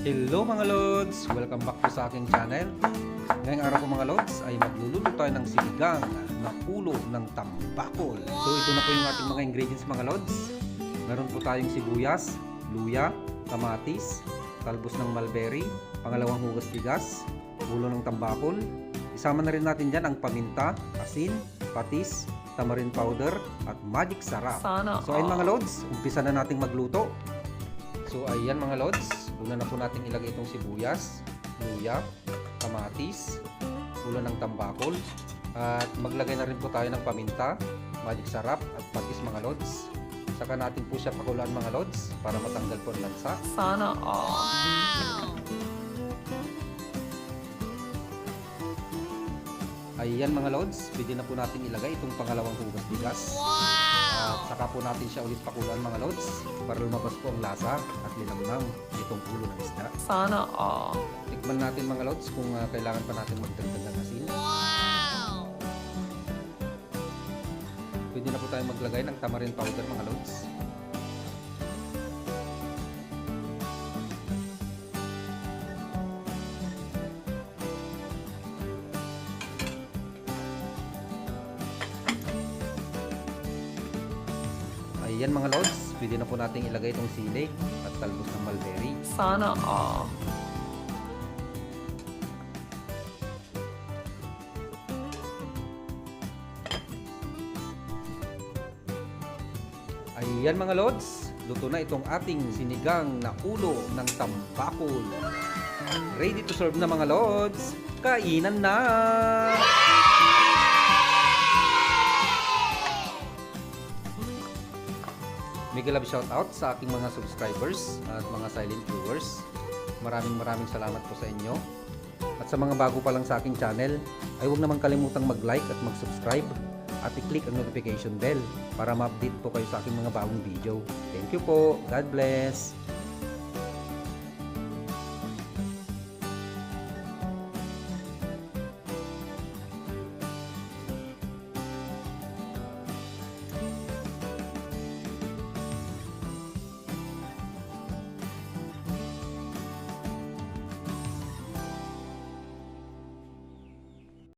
Hello mga Lods! Welcome back po sa aking channel. Ngayong araw po mga Lods ay magluluto tayo ng sinigang na ulo ng tambakol. So ito na po yung ating mga ingredients mga Lods. Meron po tayong sibuyas, luya, kamatis, talbos ng mulberry, pangalawang hugas bigas, ulo ng tambakol. Isama na rin natin dyan ang paminta, asin, patis, tamarind powder, at magic sarap. Sana So ayun mga Lods, umpisa na nating magluto. So ayan mga Lods, una na po nating ilagay itong sibuyas, luya, kamatis, ulo ng tambakol, at maglagay na rin po tayo ng paminta, magic sarap, at patis mga Lods. Saka natin po siya pakuluan mga Lods para matanggal po ang lansa. Sana all. Ayan mga Lods, pwede na po natin ilagay itong pangalawang hugas bigas. At saka po natin siya ulit pakuluan mga Lods para lumabas po ang lasa at linamnam itong ulo ng isda. Sana all. Tikman natin mga Lods kung ah, kailangan pa natin magdagdag ng asin. Pwede na po tayo maglagay ng tamarind powder mga Lods. Ayan mga Lods, pwede na po natin ilagay itong sili at talbos ng mulberry. Sana all. Ayan mga Lods, luto na itong ating sinigang na ulo ng tambakol. Ready to serve na mga Lods, kainan na! Mega love shout out sa aking mga subscribers at mga silent viewers. Maraming maraming salamat po sa inyo. At sa mga bago pa lang sa aking channel, ay huwag naman kalimutang mag-like at mag-subscribe at i-click ang notification bell para ma-update po kayo sa aking mga bagong video. Thank you po. God bless.